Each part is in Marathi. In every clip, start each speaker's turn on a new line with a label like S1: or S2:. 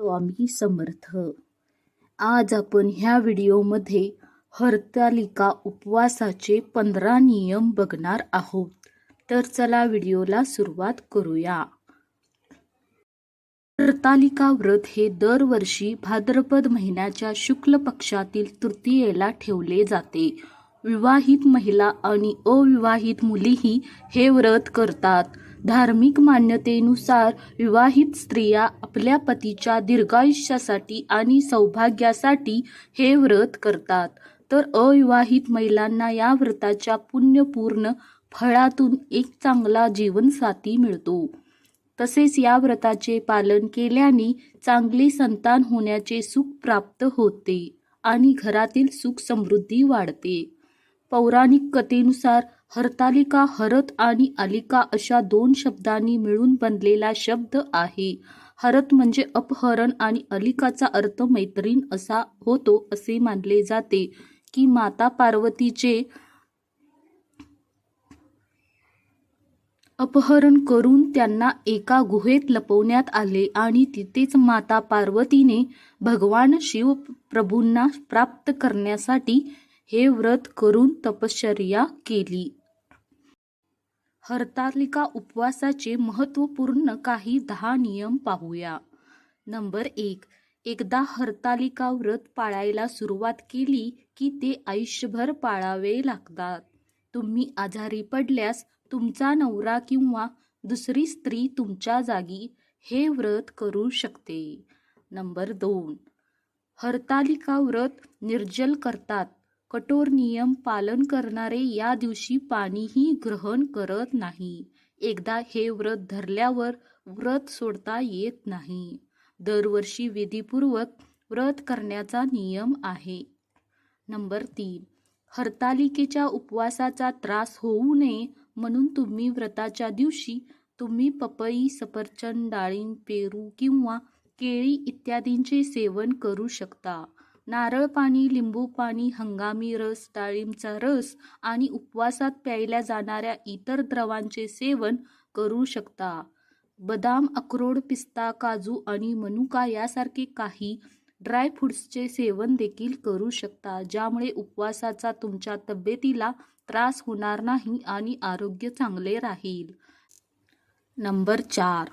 S1: स्वामी समर्थ. आज आपण ह्या व्हिडिओमध्ये हरतालिका उपवासाचे पंधरा नियम बघणार आहोत. तर चला व्हिडिओला सुरुवात करूया. हरतालिका व्रत हे दरवर्षी भाद्रपद महिन्याच्या शुक्ल पक्षातील तृतीयेला ठेवले जाते. विवाहित महिला आणि अविवाहित मुलीही हे व्रत करतात. धार्मिक मान्यतेनुसार विवाहित स्त्रिया आपल्या पतीच्या दीर्घायुष्यासाठी आणि सौभाग्यासाठी हे व्रत करतात. तर अविवाहित महिलांना या व्रताच्या पुण्यपूर्ण फळातून एक चांगला जीवनसाथी मिळतो. तसेच या व्रताचे पालन केल्याने चांगले संतान होण्याचे सुख प्राप्त होते आणि घरातील सुख समृद्धी वाढते. पौराणिक कथेनुसार हरतालिका हरत आणि आलिका अशा दोन शब्दांनी मिळून बनलेला शब्द आहे. हरत म्हणजे अपहरण आणि अलिकाचा अर्थ मैत्रीण असा होतो असे मानले जाते की माता पार्वतीचे अपहरण करून त्यांना एका गुहेत लपवण्यात आले आणि तिथेच माता पार्वतीने भगवान शिव प्रभूंना प्राप्त करण्यासाठी हे व्रत करून तपश्चर्या केली. हरतालिका उपवासाचे महत्त्वपूर्ण काही दहा नियम पाहूया. नंबर एक एकदा हरतालिका व्रत पाळायला सुरुवात केली की ते आयुष्यभर पाळावे लागतात. तुम्ही आजारी पडल्यास तुमचा नवरा किंवा दुसरी स्त्री तुमच्या जागी हे व्रत करू शकते. नंबर दोन हरतालिका व्रत निर्जल करतात. कठोर नियम पालन करणारे या दिवशी पाणीही ग्रहण करत नाही. एकदा हे व्रत धरल्यावर व्रत सोडता येत नाही. दरवर्षी विधीपूर्वक व्रत करण्याचा नियम आहे. नंबर तीन. हरतालिकेच्या उपवासाचा त्रास होऊ नये म्हणून तुम्ही व्रताच्या दिवशी तुम्ही पपई सफरचंद डाळिंब पेरू किंवा केळी इत्यादींचे सेवन करू शकता. नारळ पाणी लिंबू पाणी हंगामी रस डाळिंबचा रस आणि उपवासात प्यायल्या जाणाऱ्या इतर द्रवांचे सेवन करू शकता. बदाम अक्रोड पिस्ता काजू आणि मनुका यासारखे काही ड्रायफ्रुट्सचे सेवन देखील करू शकता ज्यामुळे उपवासाचा तुमच्या तब्येतीला त्रास होणार नाही आणि आरोग्य चांगले राहील. नंबर चार.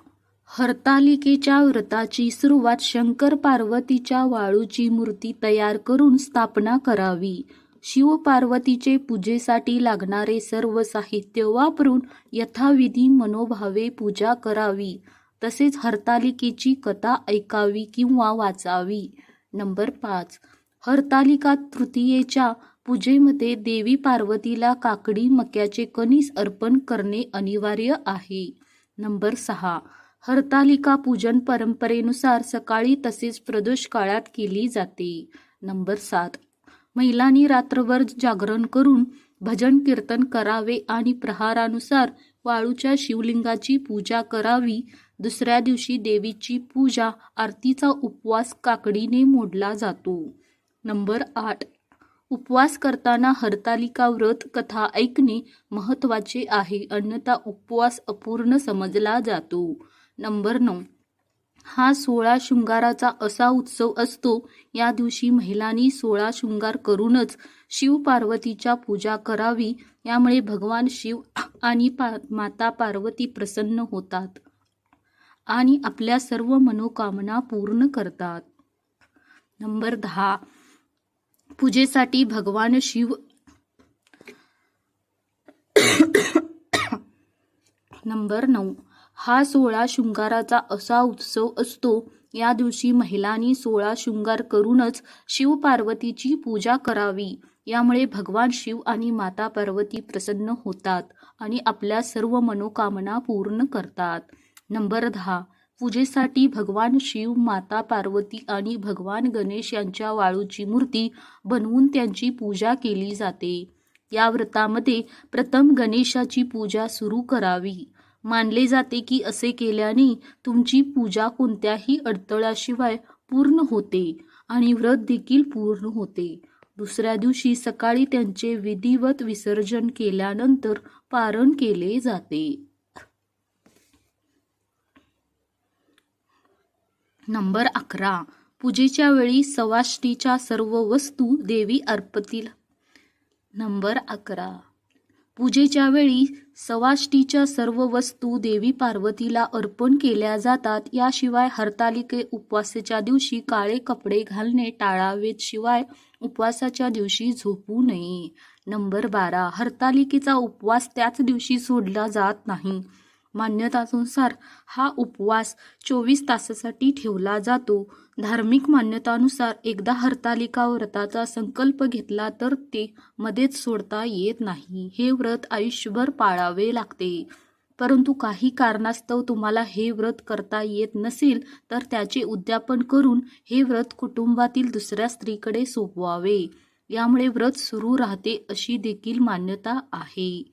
S1: हरतालिकेच्या व्रताची सुरुवात शंकर पार्वतीच्या वाळूची मूर्ती तयार करून स्थापना करावी. शिवपार्वतीचे पूजेसाठी लागणारे सर्व साहित्य वापरून यथाविधी मनोभावे पूजा करावी. तसेच हरतालिकेची कथा ऐकावी किंवा वाचावी. नंबर पाच. हरतालिका तृतीयेच्या पूजेमध्ये देवी पार्वतीला काकडी मक्याचे कणीस अर्पण करणे अनिवार्य आहे. नंबर सहा. हरतालिका पूजन परंपरेनुसार सकाळी तसेच प्रदोष काळात केली जाते. नंबर सात. महिलांनी रात्रभर जागरण करून भजन कीर्तन करावे आणि प्रहारानुसार वाळूच्या शिवलिंगाची पूजा करावी. दुसऱ्या दिवशी देवीची पूजा आरतीचा उपवास काकडीने मोडला जातो. नंबर आठ. उपवास करताना हरतालिका व्रत कथा ऐकणे महत्त्वाचे आहे. अन्यथा उपवास अपूर्ण समजला जातो. नंबर नऊ. हा सोळा शृंगाराचा असा उत्सव असतो या दिवशी महिलांनी सोळा शृंगार करूनच शिव पार्वतीच्या पूजा करावी यामुळे भगवान शिव आणि पा माता पार्वती प्रसन्न होतात आणि आपल्या सर्व मनोकामना पूर्ण करतात. नंबर दहा. पूजेसाठी भगवान शिव नंबर नऊ. हा सोळा शृंगाराचा असा उत्सव असतो. या दिवशी महिलांनी सोळा शृंगार करूनच शिवपार्वतीची पूजा करावी. यामुळे भगवान शिव आणि माता पार्वती प्रसन्न होतात आणि आपल्या सर्व मनोकामना पूर्ण करतात. नंबर दहा. पूजेसाठी भगवान शिव माता पार्वती आणि भगवान गणेश यांच्या वाळूची मूर्ती बनवून त्यांची पूजा केली जाते. या व्रतामध्ये प्रथम गणेशाची पूजा सुरू करावी. मानले जाते की असे केल्याने तुमची पूजा कोणत्याही अडथळ्याशिवाय पूर्ण होते आणि व्रत देखील पूर्ण होते. दुसऱ्या दिवशी सकाळी त्यांचे विधिवत विसर्जन केल्यानंतर पारण केले जाते. नंबर अकरा. पूजेच्या वेळी सवाष्टीच्या सर्व वस्तू देवी अर्पतील. नंबर अकरा. पूजेच्या वेळी सवाष्टीच्या सर्व वस्तू देवी पार्वतीला अर्पण केल्या जातात. याशिवाय हरतालिके उपवासाच्या दिवशी काळे कपडे घालणे टाळावेत शिवाय उपवासाच्या दिवशी झोपू नये. नंबर बारा. हरतालिकेचा उपवास त्याच दिवशी सोडला जात नाही. मान्यतानुसार हा उपवास चोवीस तासासाठी ठेवला जातो. धार्मिक मान्यतानुसार एकदा हरतालिका व्रताचा संकल्प घेतला तर ते मध्येच सोडता येत नाही. हे व्रत आयुष्यभर पाळावे लागते. परंतु काही कारणास्तव तुम्हाला हे व्रत करता येत नसेल तर त्याचे उद्यापन करून हे व्रत कुटुंबातील दुसऱ्या स्त्रीकडे सोपवावे. यामुळे व्रत सुरू राहते अशी देखील मान्यता आहे.